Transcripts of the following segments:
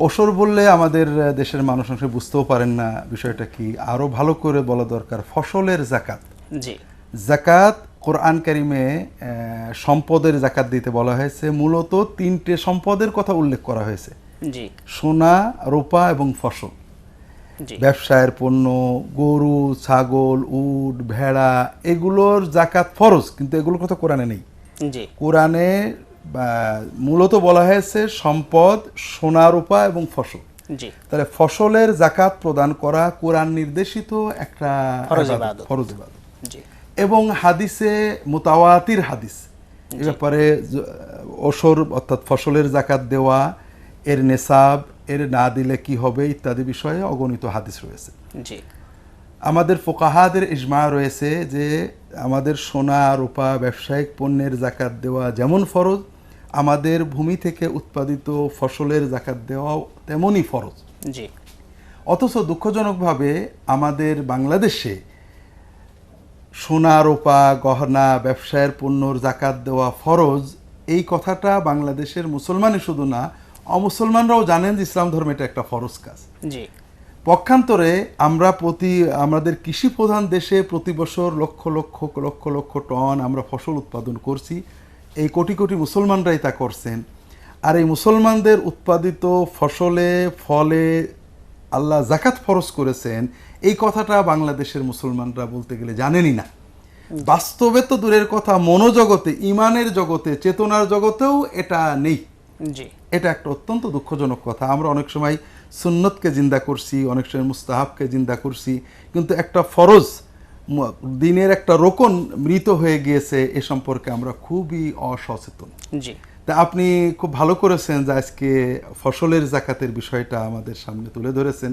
ওসর বললে আমাদের দেশের মানুষ অংশে বুঝতেও পারেন না বিষয়টা কি। আরও ভালো করে বলা দরকার ফসলের জাকাত। জি। জাকাত কোরআন কারিমে সম্পদের জাকাত দিতে বলা হয়েছে। মূলত তিনটে সম্পদের কথা উল্লেখ করা হয়েছে। জি। সোনা রোপা এবং ফসল। ব্যবসায়ের পণ্য গরু ছাগল উট ভেড়া এগুলোর জাকাত ফরজ কিন্তু এগুলোর কথা কোরআনে নেই। কোরআনে মূলত বলা হয়েছে সম্পদ সোনা রূপা এবং ফসল। তাহলে ফসলের জাকাত প্রদান করা কোরআন নির্দেশিত একটা ফরজ ইবাদত, এবং হাদিসে মোতাওয়াতির হাদিস এ ব্যাপারে ওসর অর্থাৎ ফসলের জাকাত দেওয়া এর নেশাব এর না দিলে কি হবে ইত্যাদি বিষয়ে অগণিত হাদিস রয়েছে। আমাদের ফোকাহাদের ইজমা রয়েছে যে আমাদের সোনা রূপা ব্যবসায়িক পণ্যের জাকাত দেওয়া যেমন ফরজ আমাদের ভূমি থেকে উৎপাদিত ফসলের জাকাত দেওয়াও তেমনই ফরজ। জি। অথচ দুঃখজনকভাবে আমাদের বাংলাদেশে সোনা রোপা গহনা ব্যবসায়ের পণ্যর জাকাত দেওয়া ফরজ এই কথাটা বাংলাদেশের মুসলমানই শুধু না অমুসলমানরাও জানেন যে ইসলাম ধর্মে এটা একটা ফরজ কাজ। জি। পক্ষান্তরে আমরা প্রতি আমাদের কৃষি প্রধান দেশে প্রতি বছর লক্ষ লক্ষ লক্ষ লক্ষ টন আমরা ফসল উৎপাদন করছি। এই কোটি কোটি মুসলমানরাই তা করছেন। আর এই মুসলমানদের উৎপাদিত ফসলে ফলে আল্লাহ জাকাত ফরজ করেছেন এই কথাটা বাংলাদেশের মুসলমানরা বলতে গেলে জানেনই না। বাস্তবে তো দূরের কথা মনোজগতে ইমানের জগতে চেতনার জগতেও এটা নেই। এটা একটা অত্যন্ত দুঃখজনক কথা। আমরা অনেক সময় সুন্নতকে জিন্দা করছি অনেক সময় মুস্তাহাবকে জিন্দা করছি কিন্তু একটা ফরজ দিনের একটা রোকন মৃত হয়ে গিয়েছে এ সম্পর্কে আমরা খুবই অসচেতন। জি। তা আপনি খুব ভালো করেছেন যে আজকে ফসলের জাকাতের বিষয়টা আমাদের সামনে তুলে ধরেছেন।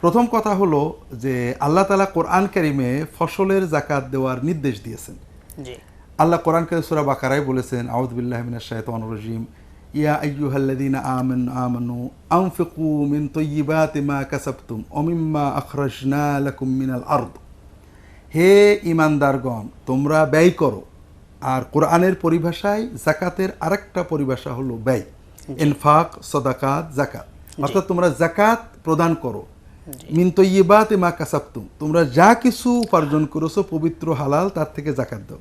প্রথম কথা হলো যে আল্লাহ তালা কোরআন কারিমে ফসলের জাকাত দেওয়ার নির্দেশ দিয়েছেন। আল্লাহ কোরআন কারিম সূরা বাকারায় বলেছেন আউযুবিল্লাহি মিনাশ শাইতানির রাজিম। ইয়া আইয়ুহাল্লাযীনা আমানু আমানু আনফিকু মিন তাইয়্যিবাতি মা কাসাবতুম ওয়া মিম্মা আখরাজনা লাকুম মিনাল আরদ। হে ঈমানদারগণ তোমরা ব্যয় করো। আর কোরআনের পরিভাষায় জাকাতের আরেকটা পরিভাষা হলো ব্যয়। ইনফাক সদাকাত জাকাত। অর্থাৎ তোমরা জাকাত প্রদান করো। মিন তৈবাতে মা কাসাবতুম। তোমরা যা কিছু উপার্জন করেছ পবিত্র হালাল তার থেকে জাকাত দাও।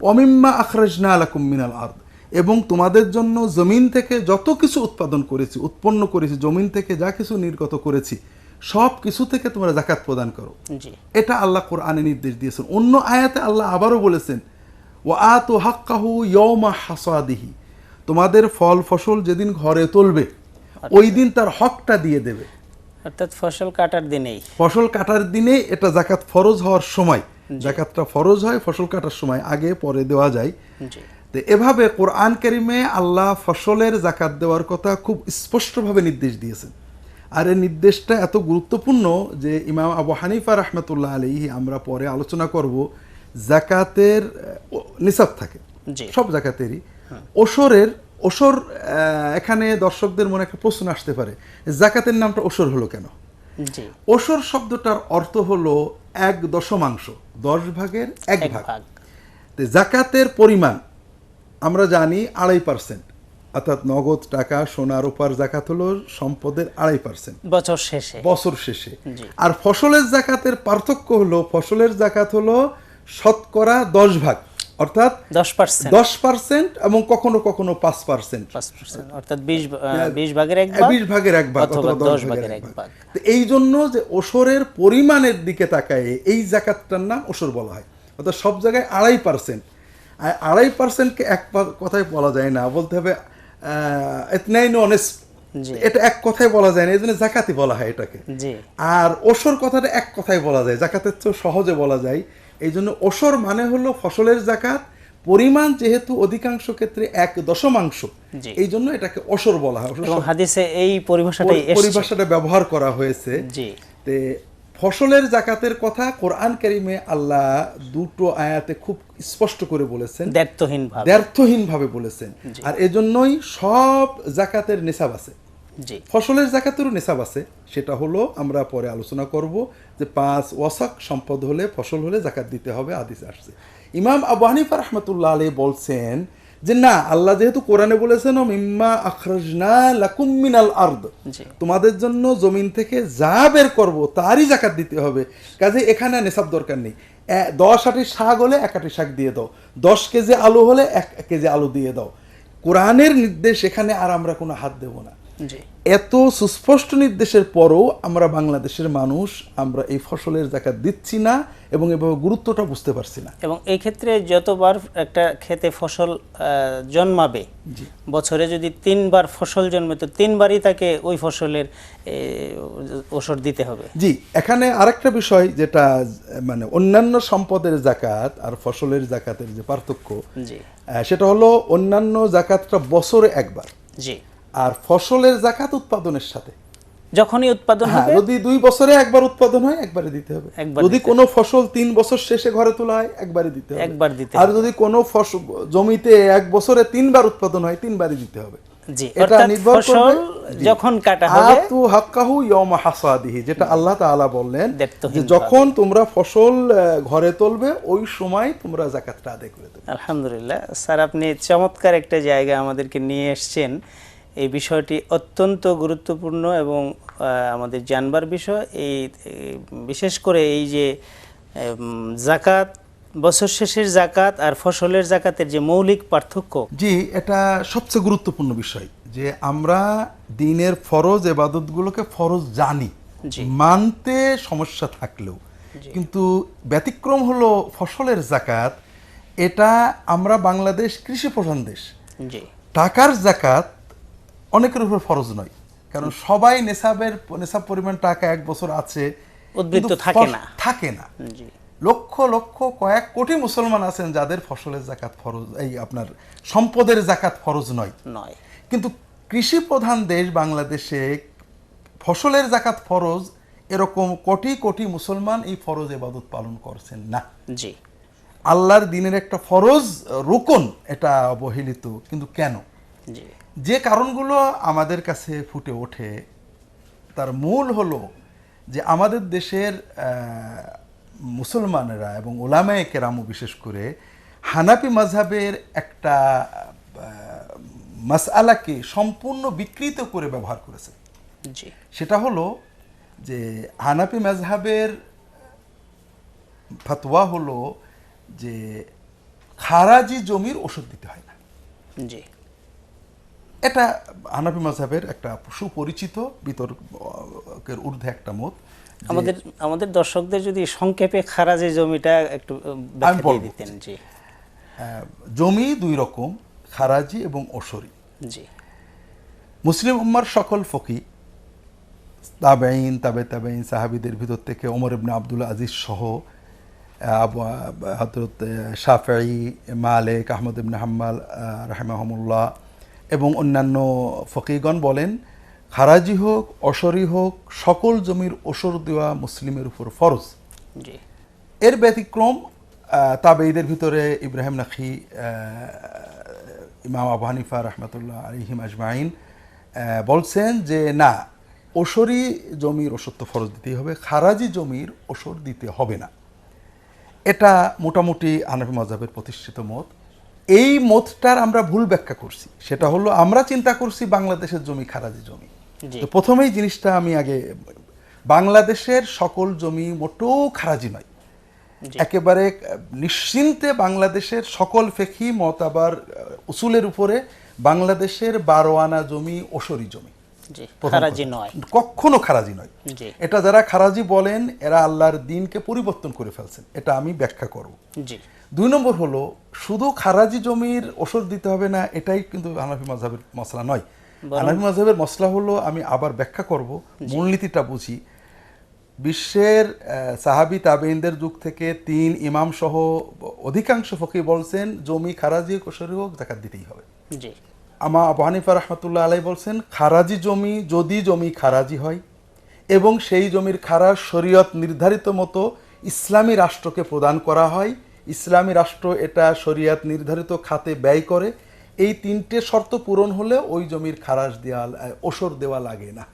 অমিম্মা আখরাজনা আলাকুম মিনাল আরদ। এবং তোমাদের জন্য জমিন থেকে যত কিছু উৎপাদন করেছি উৎপন্ন করেছি জমিন থেকে যা কিছু নির্গত করেছি সব কিছু থেকে তোমরা জাকাত প্রদান করো। এটা আল্লাহ কোরআনে নির্দেশ দিয়েছেন। অন্য আয়াতে আল্লাহ আবারও বলেছেন ও আতু হাক্কাহু ইয়মা হাসাদিহি। তোমাদের ফল ফসল যেদিন ঘরে তুলবে ওই দিন তার হকটা দিয়ে দেবে। অর্থাৎ ফসল কাটার দিনেই। ফসল কাটার দিনে এটা জাকাত ফরজ হওয়ার সময়। জাকাতটা ফরজ হয় ফসল কাটার সময় আগে পরে দেওয়া যায়। তো এভাবে কোরআন কারিমে আল্লাহ ফসলের জাকাত দেওয়ার কথা খুব স্পষ্টভাবে নির্দেশ দিয়েছেন। আর এই নির্দেশটা এত গুরুত্বপূর্ণ যে ইমাম আবু হানিফা রহমতুল্লাহ আলী আমরা পরে আলোচনা করব জাকাতের নিসাব থাকে। সব জাকাতেরই ওসরের ওসর এখানে দর্শকদের মনে একটা প্রশ্ন আসতে পারে জাকাতের নামটা ওসর হলো কেন? ওসর শব্দটার অর্থ হলো এক দশমাংশ দশ ভাগের এক ভাগ। জাকাতের পরিমাণ আমরা জানি আড়াই পার্সেন্ট অর্থাৎ নগদ টাকা সোনা রূপার জাকাত হলো সম্পদের আড়াই পার্সেন্ট বছর শেষে। বছর শেষে। আর ফসলের জাকাতের পার্থক্য হলো ফসলের জাকাত হলো শতকরা দশ ভাগ। অর্থাৎ দশ পার্সেন্ট এবং কখনো কখনো পাঁচ পার্সেন্ট অর্থাৎ বিশ ভাগের এক বিশ ভাগের এক ভাগ অথবা দশ ভাগের এক ভাগ। এই জন্য যে ওসরের পরিমাণের দিকে তাকায় এই জাকাতটার নাম ওসর বলা হয়। অর্থাৎ সব জায়গায় আড়াই পার্সেন্ট আর আড়াই পার্সেন্টকে এক কথায় বলা যায় না। বলতে হবে এতনাইন অনেস্ট এটা এক কথায় বলা যায় না এই জন্য জাকাতি বলা হয় এটাকে। আর ওসর কথাটা এক কথায় বলা যায় জাকাতের তো সহজে বলা যায় এই জন্য ওসর মানে হলো ফসলের জাকাত পরিমাণ যেহেতু অধিকাংশ ক্ষেত্রে এক দশমাংশ। এই জন্য এটাকে ওসর বলা হয়। হাদিসে এই পরিভাষাটাই পরিভাষাটা ব্যবহার করা হয়েছে। জি। ফসলের জাকাতের কথা কোরআন কারিমে আল্লাহ দুটো আয়াতে খুব স্পষ্ট করে বলেছেন। দ্ব্যর্থহীন ভাবে। বলেছেন। আর এজন্যই সব জাকাতের নেশাব আছে। ফসলের জাকাতেরও নেশাব আছে। সেটা হলো আমরা পরে আলোচনা করব যে পাঁচ ওয়াসাক সম্পদ হলে ফসল হলে জাকাত দিতে হবে আদিস আসছে। ইমাম আবু হানিফা রহমতুল্লাহ আলী বলছেন যে না আল্লাহ যেহেতু কোরআনে বলেছেন "ও মিম্মা আখরাজনা লাকুমিনাল আর্দ। তোমাদের জন্য জমিন থেকে যা বের করব তারই জাকাত দিতে হবে। কাজে এখানে নেশাব দরকার নেই। দশ আটি শাক হলে এক আটি শাক দিয়ে দাও। দশ কেজি আলু হলে এক কেজি আলু দিয়ে দাও। কোরআনের নির্দেশ এখানে আর আমরা কোনো হাত দেব না। এত সুস্পষ্ট নির্দেশের পরও আমরা বাংলাদেশের মানুষ আমরা এই ফসলের জাকাত দিচ্ছি না এবং এভাবে গুরুত্বটা বুঝতে পারছি না। এবং এই ক্ষেত্রে যতবার একটা খেতে ফসল জন্মাবে বছরে যদি তিনবার ফসল জন্মে তো তিনবারই তাকে ওই ফসলের ওষুধ দিতে হবে। জি এখানে আরেকটা বিষয় যেটা মানে অন্যান্য সম্পদের জাকাত আর ফসলের জাকাতের যে পার্থক্য জি। সেটা হলো অন্যান্য জাকাতটা বছরে একবার। জি। আর ফসলের জাকাত উৎপাদনের সাথে। যখনই উৎপাদন হ্যাঁ হবে যদি দুই বছরে একবার উৎপাদন হয় একবারে দিতে হবে। যদি কোনো ফসল তিন বছর শেষে ঘরে তোলা হয় একবারে দিতে হবে। একবার দিতে আর যদি কোনো ফসল জমিতে এক বছরে তিনবার উৎপাদন হয় তিনবারই দিতে হবে। জি এটা নির্ভর করবে যখন কাটা হবে আতু হাক্কাহু ইয়াউমা হাসাদিহি যেটা আল্লাহ তাআলা বললেন যে যখন তোমরা ফসল ঘরে তুলবে ওই সময় তোমরা জাকাতটা আদায় করে দেবে। আলহামদুলিল্লাহ। স্যার আপনি চমৎকার একটা জায়গা আমাদেরকে নিয়ে এসেছেন। এই বিষয়টি অত্যন্ত গুরুত্বপূর্ণ এবং আমাদের জানবার বিষয়। এই বিশেষ করে এই যে জাকাত বছর শেষের জাকাত আর ফসলের জাকাতের যে মৌলিক পার্থক্য। জি এটা সবচেয়ে গুরুত্বপূর্ণ বিষয় যে আমরা দিনের ফরজ এবাদতগুলোকে ফরজ জানি। মানতে সমস্যা থাকলেও। কিন্তু ব্যতিক্রম হলো ফসলের জাকাত। এটা আমরা বাংলাদেশ কৃষি প্রধান দেশ। জি। টাকার জাকাত অনেকের উপর ফরজ নয়। কারণ সবাই নেশাবের নেশাব পরিমাণ টাকা এক বছর আছে উদ্বৃত্ত থাকে না। থাকে না। লক্ষ লক্ষ কয়েক কোটি মুসলমান আছেন যাদের ফসলের জাকাত ফরজ এই আপনার সম্পদের জাকাত ফরজ নয়। নয়। কিন্তু কৃষি প্রধান দেশ বাংলাদেশে ফসলের জাকাত ফরজ এরকম কোটি কোটি মুসলমান এই ফরজ এবাদত পালন করছেন না। জি। আল্লাহর দিনের একটা ফরজ রোকন এটা অবহেলিত কিন্তু কেন? জি। যে কারণগুলো আমাদের কাছে ফুটে ওঠে তার মূল হলো যে আমাদের দেশের মুসলমানেরা এবং ওলামায় কেরামু বিশেষ করে হানাপি মাঝহাবের একটা মাসআলাকে সম্পূর্ণ বিকৃত করে ব্যবহার করেছে। সেটা হলো যে হানাপি মাযহাবের ফতোয়া হলো যে খারাজি জমির ওষুধ দিতে হয় না। জি। এটা হানাফি মাযহাবের একটা সুপরিচিত বিতর্কের ঊর্ধ্বে একটা মত আমাদের আমাদের দর্শকদের যদি সংক্ষেপে খারাজে জমিটা একটু দিতেন জি। জমি দুই রকম খারাজি এবং ওসরি। জি। মুসলিম উম্মার সকল ফকি তাবেইন তাবে তাবেইন সাহাবিদের ভিতর থেকে ওমর ইবনে আব্দুল আজিজ সহ হজরত শাফি মালেক আহমদ ইবনে হাম্মাল রাহেমাহমুল্লাহ এবং অন্যান্য ফকিগণ বলেন খারাজি হোক অসরি হোক সকল জমির ওসর দেওয়া মুসলিমের উপর ফরজ। এর ব্যতিক্রম আহ, তাবেঈদের ভিতরে ইব্রাহিম নাখি ইমাম আবু হানিফা রহমতুল্লাহ আলিহিম আজমাইন বলছেন যে না ওসরি জমির ওষর তো ফরজ দিতেই হবে খারাজি জমির ওসর দিতে হবে না। এটা মোটামুটি আনাফি মজাবের প্রতিষ্ঠিত মত। এই মতটার আমরা ভুল ব্যাখ্যা করছি। সেটা হলো আমরা চিন্তা করছি বাংলাদেশের জমি খারাজি জমি। তো প্রথমেই জিনিসটা আমি আগে বাংলাদেশের সকল জমি মোটেও খারাজি নয়। একেবারে নিশ্চিন্তে বাংলাদেশের সকল ফেকি মতাবার আহ, উসুলের উপরে বাংলাদেশের বারো আনা জমি ওসরি জমি। কখনো খারাজি নয়। এটা যারা খারাজি বলেন এরা আল্লাহর দিনকে পরিবর্তন করে ফেলছেন। এটা আমি ব্যাখ্যা করব। দুই নম্বর হলো শুধু খারাজি জমির ওষুধ দিতে হবে না এটাই কিন্তু হানাফি মাঝহের মশলা নয়। হানাফি মাঝহের মশলা হলো আমি আবার ব্যাখ্যা করব মূলনীতিটা বুঝি। বিশ্বের সাহাবি তাবেইনদের যুগ থেকে তিন ইমাম সহ অধিকাংশ ফকি বলছেন জমি খারাজি কোশরি হোক জাকাত দিতেই হবে। আমা আবু হানিফা রহমতুল্লাহ আলাই বলছেন খারাজি জমি যদি জমি খারাজি হয় এবং সেই জমির খারাজ শরীয়ত নির্ধারিত মতো ইসলামী রাষ্ট্রকে প্রদান করা হয় ইসলামী রাষ্ট্র এটা শরীয়ত নির্ধারিত খাতে ব্যয় করে। এই তিনটে শর্ত পূরণ হলে ওই জমির খারাজ দেওয়া ওসর দেওয়া লাগে না।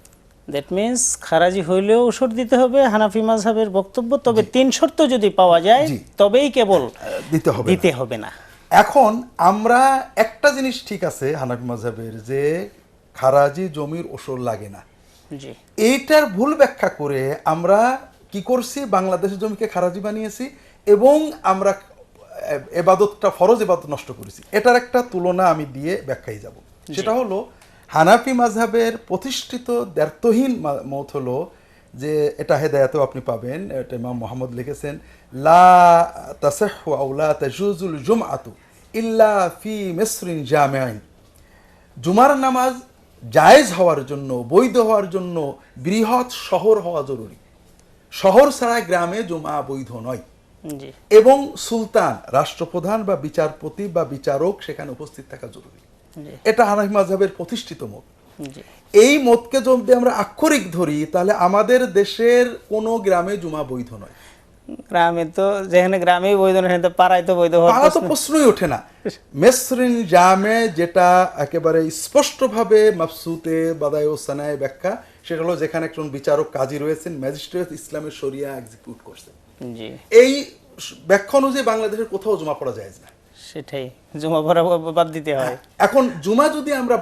দ্যাট মিন্স খারাজি হইলেও ওষুধ দিতে হবে হানাফি মাযহাবের বক্তব্য। তবে তিন শর্ত যদি পাওয়া যায় তবেই কেবল দিতে হবে দিতে হবে না। এখন আমরা একটা জিনিস ঠিক আছে হানাফি মাঝহাবের যে খারাজি জমির ওসর লাগে না। এইটার ভুল ব্যাখ্যা করে আমরা কি করছি? বাংলাদেশের জমিকে খারাজি বানিয়েছি। এবং আমরা এবাদতটা ফরজ এবাদত নষ্ট করেছি। এটার একটা তুলনা আমি দিয়ে ব্যাখ্যায় যাব। সেটা হলো হানাফি মাযহাবের প্রতিষ্ঠিত দ্ব্যর্থহীন মত হলো যে এটা হেদায়াতেও আপনি পাবেন এটা ইমাম মোহাম্মদ লিখেছেন লা তাসহু আও লা তাজুজুল জুমআতু ইল্লা ফি মিসরিন জামিআইন। জুমার নামাজ জায়েজ হওয়ার জন্য বৈধ হওয়ার জন্য বৃহৎ শহর হওয়া জরুরি। শহর ছাড়া গ্রামে জুমা বৈধ নয়। এবং সুলতান রাষ্ট্রপ্রধান বা বিচারপতি বা বিচারক সেখানে উপস্থিত থাকা জরুরি। এটা হানাফি মাযহাবের প্রতিষ্ঠিত মত। এই মতকে যদি আমরা আক্ষরিক ধরি তাহলে আমাদের দেশের কোনো গ্রামে জুমা বৈধ নয়। গ্রামে তো যেখানে গ্রামেই বৈধ না সেখানে পাড়ায় তো বৈধ পাড়া তো প্রশ্নই ওঠে না। মেসরিন জামে যেটা একেবারে স্পষ্টভাবে মাফসুতে বাদায় ও সানায় ব্যাখ্যা সেটা হলো যেখানে একজন বিচারক কাজী রয়েছেন ম্যাজিস্ট্রেট ইসলামের শরিয়া এক্সিকিউট করছেন। এই ব্যাখ্যা অনুযায়ী বাংলাদেশের কোথাও জমা পড়া যায় না। সেটাই। জমা পড়া বাদ দিতে হয়। এখন জুমা যদি আমরা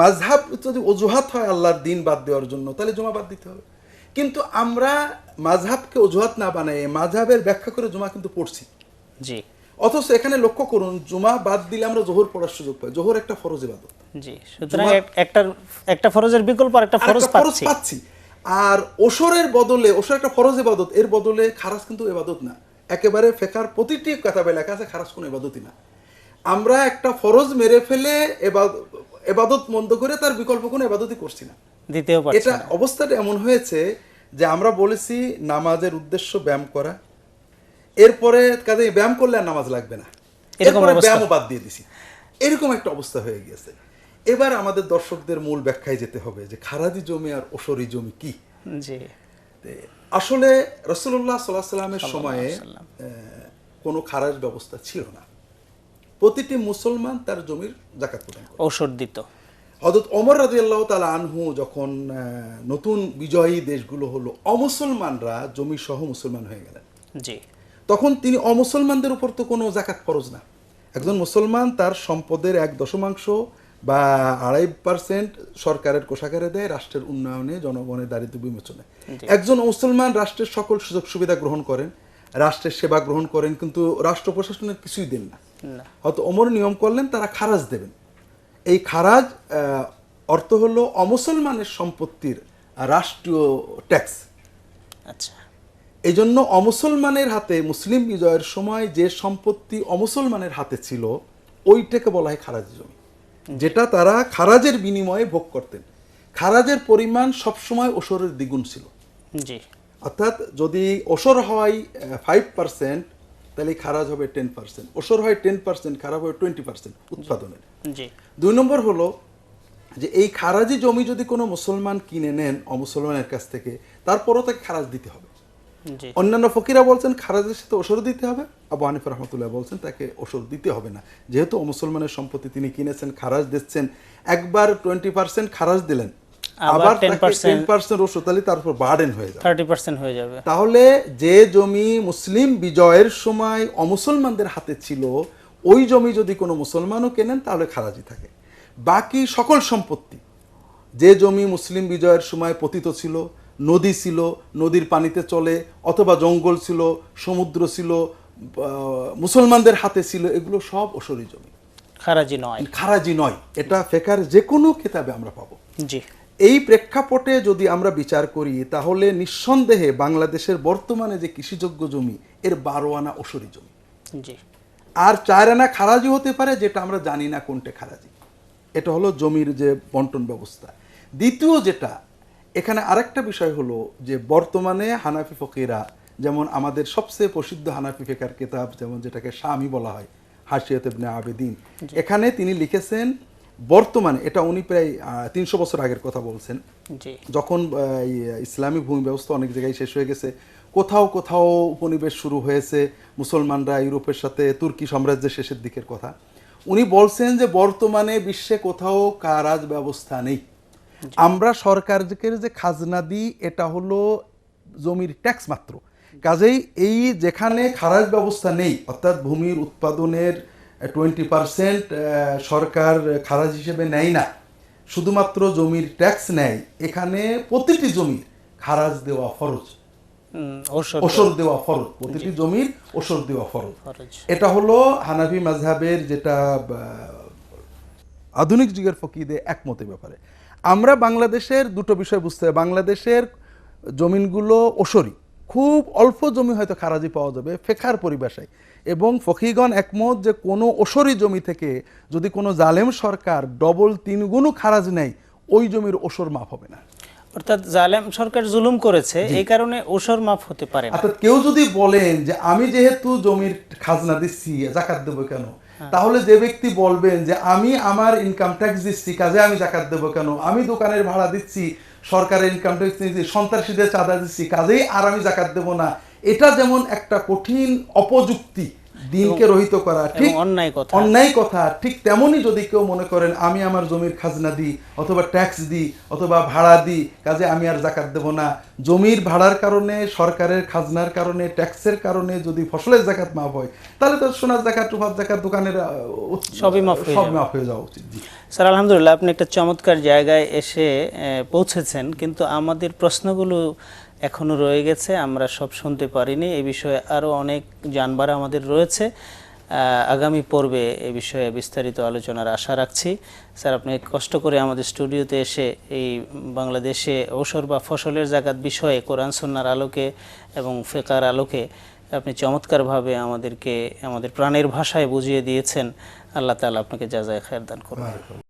মাযহাব যদি অজুহাত হয় আল্লাহর দিন বাদ দেওয়ার জন্য তাহলে জুমা বাদ দিতে হবে। কিন্তু আমরা মাযহাবকে অজুহাত না বানায় মাযহাবের ব্যাখ্যা করে জুমা কিন্তু পড়ছি। জি। অথচ এখানে লক্ষ্য করুন জুমা বাদ দিলে আমরা জোহর পড়ার সুযোগ পাই। জোহর একটা ফরজ ইবাদত। জি সুতরাং একটা একটা ফরজের বিকল্প আর একটা ফরজ পাচ্ছি। আর ওসরের বদলে ওসর একটা ফরজ ইবাদত এর বদলে খারাজ কিন্তু ইবাদত না। একেবারে ফেকার প্রতিটি কাতাবে লেখা আছে খারাজ কোনো ইবাদতই না। আমরা একটা ফরজ মেরে ফেলে এবাদত মন্দ করে তার বিকল্প কোনো এবাদতই করছি না। পারছি এটা অবস্থাটা এমন হয়েছে যে আমরা বলেছি নামাজের উদ্দেশ্য ব্যায়াম করা। এরপরে কাজে ব্যায়াম করলে আর নামাজ লাগবে না। এরকম এরপরে ব্যায়ামও বাদ দিয়ে দিছি। এরকম একটা অবস্থা হয়ে গিয়েছে। এবার আমাদের দর্শকদের মূল ব্যাখ্যায় যেতে হবে যে খারাজি জমি আর ওসরি জমি কি? জি। আসলে রসুল্লাহ সাল্লাহ সাল্লামের সময়ে কোনো খারাজ ব্যবস্থা ছিল না। প্রতিটি মুসলমান তার জমির জাকাত প্রদান ঔষধ দিত। হজরত অমর রাজি আল্লাহ তালা আনহু যখন নতুন বিজয়ী দেশগুলো হলো অমুসলমানরা জমি সহ মুসলমান হয়ে গেলেন। জি। তখন তিনি অমুসলমানদের উপর তো কোনো জাকাত ফরজ না। একজন মুসলমান তার সম্পদের এক দশমাংশ বা আড়াই পার্সেন্ট সরকারের কোষাগারে দেয় রাষ্ট্রের উন্নয়নে জনগণের দারিদ্র বিমোচনে। একজন মুসলমান রাষ্ট্রের সকল সুযোগ সুবিধা গ্রহণ করেন রাষ্ট্রের সেবা গ্রহণ করেন কিন্তু রাষ্ট্র প্রশাসনের কিছুই দেন না। না। হয়তো অমর নিয়ম করলেন তারা খারাজ দেবেন। এই খারাজ অর্থ হলো অমুসলমানের সম্পত্তির রাষ্ট্রীয় ট্যাক্স। আচ্ছা। এই জন্য অমুসলমানের হাতে মুসলিম বিজয়ের সময় যে সম্পত্তি অমুসলমানের হাতে ছিল ওইটাকে বলা হয় খারাজ জমি। যেটা তারা খারাজের বিনিময়ে ভোগ করতেন। খারাজের পরিমাণ সবসময় ওসরের দ্বিগুণ ছিল। জি। অর্থাৎ যদি ওসর হয় ফাইভ পার্সেন্ট তাহলে খারাজ হবে টেন পার্সেন্ট ওসর হয় টেন পার্সেন্ট খারাপ হবে টোয়েন্টি পার্সেন্ট উৎপাদনের। দুই নম্বর হলো যে এই খারাজি জমি যদি কোনো মুসলমান কিনে নেন অমুসলমানের কাছ থেকে তারপরও তাকে খারাজ দিতে হবে। অন্যান্য ফকিরা বলছেন খারাজের সাথে ওষুধ দিতে হবে। আবু হানিফ রহমতুল্লাহ বলছেন তাকে ওষুধ দিতে হবে না। যেহেতু মুসলমানের সম্পত্তি তিনি কিনেছেন খারাজ দিচ্ছেন একবার টোয়েন্টি পার্সেন্ট খারাজ দিলেন আবার আবার 10% টেন পার্সেন্ট ওষুধ তাহলে তার উপর বার্ডেন হয়ে যাবে। হয়ে যাবে। তাহলে যে জমি মুসলিম বিজয়ের সময় অমুসলমানদের হাতে ছিল ওই জমি যদি কোনো মুসলমানও কেনেন তাহলে খারাজি থাকে। বাকি সকল সম্পত্তি যে জমি মুসলিম বিজয়ের সময় পতিত ছিল নদী ছিল নদীর পানিতে চলে অথবা জঙ্গল ছিল সমুদ্র ছিল মুসলমানদের হাতে ছিল এগুলো সব ওসরি জমি। খারাজি নয়। খারাজি নয়। এটা ফেকার যে কোনো কিতাবে আমরা পাবো। জি। এই প্রেক্ষাপটে যদি আমরা বিচার করি তাহলে নিঃসন্দেহে বাংলাদেশের বর্তমানে যে কৃষিযোগ্য জমি এর বারো আনা ওসরি জমি। জি। আর চার আনা খারাজি হতে পারে যেটা আমরা জানি না কোনটা খারাজি। এটা হলো জমির যে বন্টন ব্যবস্থা। দ্বিতীয় যেটা এখানে আরেকটা বিষয় হলো যে বর্তমানে হানাফি ফকিরা যেমন আমাদের সবচেয়ে প্রসিদ্ধ হানাফি ফেকার কিতাব যেমন যেটাকে স্বামী বলা হয় হাসিয়ত ইবনে আবেদিন। এখানে তিনি লিখেছেন বর্তমানে এটা উনি প্রায় তিনশো বছর আগের কথা বলছেন। যখন ইসলামী ভূমি ব্যবস্থা অনেক জায়গায় শেষ হয়ে গেছে কোথাও কোথাও উপনিবেশ শুরু হয়েছে মুসলমানরা ইউরোপের সাথে তুর্কি সাম্রাজ্যের শেষের দিকের কথা। উনি বলছেন যে বর্তমানে বিশ্বে কোথাও কারাজ ব্যবস্থা নেই। আমরা সরকারকে যে খাজনা দিই এটা হলো জমির ট্যাক্স মাত্র। কাজেই এই যেখানে খারাজ ব্যবস্থা নেই অর্থাৎ ভূমির উৎপাদনের টোয়েন্টি পার্সেন্ট সরকার খারাজ হিসেবে নেয় না শুধুমাত্র জমির ট্যাক্স নেয় এখানে প্রতিটি জমির খারাজ দেওয়া ফরজ। ওষুধ দেওয়া ফরজ প্রতিটি জমির ওসর দেওয়া ফরজ। এটা হলো হানাফি মাঝহাবের যেটা আধুনিক যুগের ফকিদে একমতের ব্যাপারে। আমরা বাংলাদেশের দুটো বিষয় বুঝতে হবে। বাংলাদেশের জমিনগুলো ওসরি। খুব অল্প জমি হয়তো খারাজি পাওয়া যাবে ফেখার পরিভাষায় এবং ফকিগণ একমত যে কোনো ওসরি জমি থেকে যদি কোনো জালেম সরকার ডবল তিন গুণও খারাজ নেয় ওই জমির ওসর মাফ হবে না। অর্থাৎ জালেম সরকার জুলুম করেছে এই কারণে ওসর মাফ হতে পারে অর্থাৎ কেউ যদি বলেন যে আমি যেহেতু জমির খাজনা দিচ্ছি জাকাত দেবো কেন? তাহলে যে ব্যক্তি বলবেন যে আমি আমার ইনকাম ট্যাক্স দিচ্ছি, কাজে আমি জাকাত দেবো কেন? আমি দোকানের ভাড়া দিচ্ছি, সরকারের ইনকাম ট্যাক্স দিচ্ছি, সন্ত্রাসীদের চাঁদা দিচ্ছি, কাজেই আর আমি জাকাত দেবো না। এটা যেমন একটা কঠিন অপযুক্তি দিনকে রহিত করা ঠিক অন্যায় কথা। অন্যায় কথা ঠিক তেমনই যদি কেউ মনে করেন আমি আমার জমির খাজনা দিই অথবা ট্যাক্স দিই অথবা ভাড়া দিই কাজে আমি আর জাকাত দেব না। জমির ভাড়ার কারণে সরকারের খাজনার কারণে ট্যাক্সের কারণে যদি ফসলের জাকাত মাফ হয় তাহলে তো সোনার জাকাত রূপার জাকাত দোকানের সবই মাফ সব মাফ হয়ে যাওয়া উচিত স্যার আলহামদুলিল্লাহ আপনি একটা চমৎকার জায়গায় এসে পৌঁছেছেন কিন্তু আমাদের প্রশ্নগুলো এখনও রয়ে গেছে, আমরা সব শুনতে পারিনি। এ বিষয়ে আরও অনেক জানবার আমাদের রয়েছে। আগামী পর্বে এ বিষয়ে বিস্তারিত আলোচনার আশা রাখছি। স্যার, আপনি কষ্ট করে আমাদের স্টুডিওতে এসে এই বাংলাদেশে ঔষধ বা ফসলের জাকাত বিষয়ে কোরআন সন্ন্যার আলোকে এবং ফেকার আলোকে আপনি চমৎকারভাবে আমাদেরকে, আমাদের প্রাণের ভাষায় বুঝিয়ে দিয়েছেন। আল্লাহ তাআলা আপনাকে যাজায় খায়ের দান করুন।